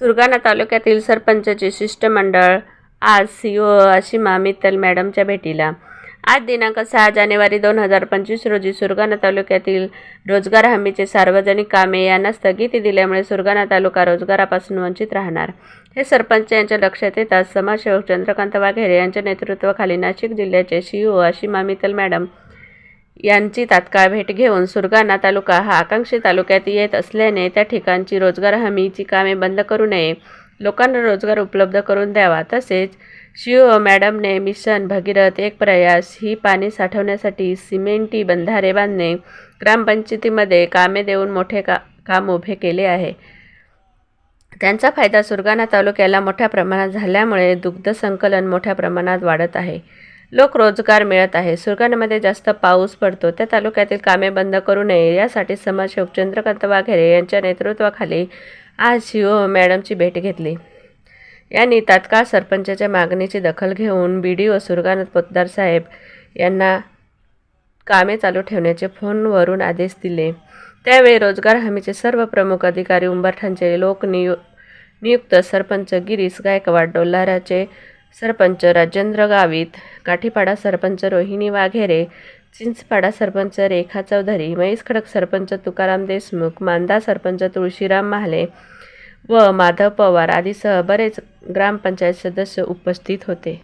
सुरगाणा तालुक्यातील सरपंचाचे शिष्टमंडळ आज सी ओ अशिमा मित्तल मॅडमच्या भेटीला. आज दिनांक सहा जानेवारी दोन हजार पंचवीस रोजी सुरगाणा तालुक्यातील रोजगार हमीचे सार्वजनिक कामे यांना स्थगिती दिल्यामुळे सुरगाणा तालुका रोजगारापासून वंचित राहणार. हे सरपंच यांच्या लक्षात येताच समाजसेवक चंद्रकांत वाघेरे यांच्या नेतृत्वाखाली नाशिक जिल्ह्याचे C O Ashima Mittal madam यांची तात्काळ भेट घेऊन सुरगाणा तालुका हा आकांक्षी तालुक्यात येत असल्याने त्या ठिकाणची रोजगार हमीची कामे बंद करू नये. लोकांना रोजगार उपलब्ध करून द्यावा. तसेच शिओ मॅडमने मिशन भगीरथ एक प्रयास ही पाणी साठवण्यासाठी सिमेंटी बंधारे बांधणे ग्रामपंचायतीमध्ये कामे देऊन मोठे का काम उभे केले आहे. त्यांचा फायदा सुरगाणा तालुक्याला मोठ्या प्रमाणात झाल्यामुळे दुग्ध संकलन मोठ्या प्रमाणात वाढत आहे. लोक रोजगार मिळत आहे. सुरगाणामध्ये जास्त पाऊस पडतो. त्या तालुक्यातील कामे बंद करू नये. यासाठी समाजसेवक चंद्रकांत वाघेरे यांच्या नेतृत्वाखाली आज शिओ मॅडमची भेट घेतली. यांनी तात्काळ सरपंचाच्या मागणीची दखल घेऊन B D O Surgana Potdar साहेब यांना कामे चालू ठेवण्याचे फोनवरून आदेश दिले. त्यावेळी रोजगार हमीचे सर्व प्रमुख अधिकारी उंबरठांचे लोकनियु नियुक्त सरपंच गिरीश गायकवाड डोल्हाराचे सरपंच राजेंद्र गावित काठीपाडा सरपंच रोहिणी वाघेरे चिंचपाडा सरपंच रेखा चौधरी म्हैस खडक सरपंच तुकाराम देशमुख मांदा सरपंच तुळशीराम महाले व माधव पवार आदीसह बरेच ग्रामपंचायत सदस्य उपस्थित होते.